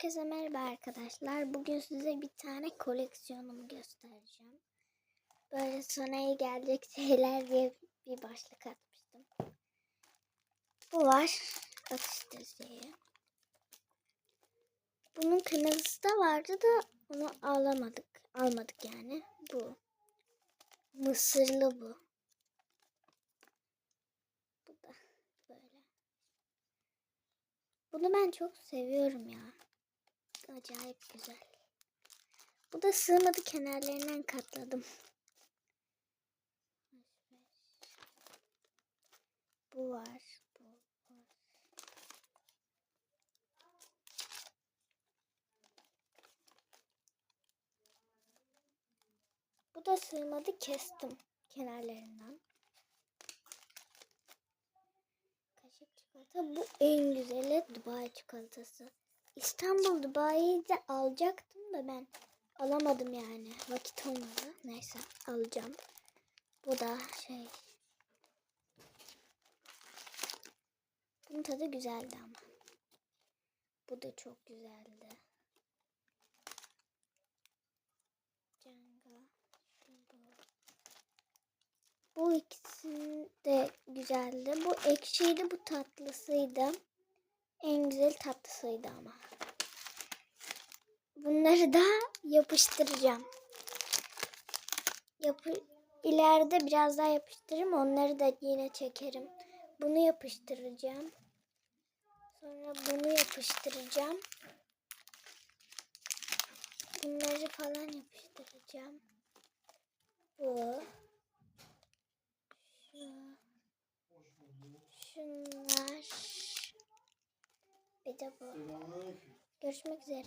Herkese merhaba arkadaşlar. Bugün size bir tane koleksiyonumu göstereceğim. Böyle sana iyi gelecek şeyler diye bir başlık atmıştım. Bu var. Atıştırıcıyı. Bunun kırmızısı da vardı da onu alamadık. Almadık yani. Bu. Mısırlı bu. Bu da böyle. Bunu ben çok seviyorum ya. Acayip güzel. Bu da sığmadı kenarlarından katladım. Bu var. Bu var. Bu da sığmadı kestim kenarlarından. Kaşık çikolata bu en güzeli Dubai çikolatası. İstanbul Dubai'yi alacaktım da ben alamadım yani. Vakit olmadı. Neyse alacağım. Bu da şey. Bunun tadı güzeldi ama. Bu da çok güzeldi. Bu ikisi de güzeldi. Bu ekşiydi, bu tatlısıydı. En güzel tatlısıydı ama. Bunları da yapıştıracağım. Yapı ileride biraz daha yapıştırırım. Onları da yine çekerim. Bunu yapıştıracağım. Sonra bunu yapıştıracağım. Bunları falan yapıştıracağım. Bu. Şu. Şunlar. De bu. Görüşmek üzere.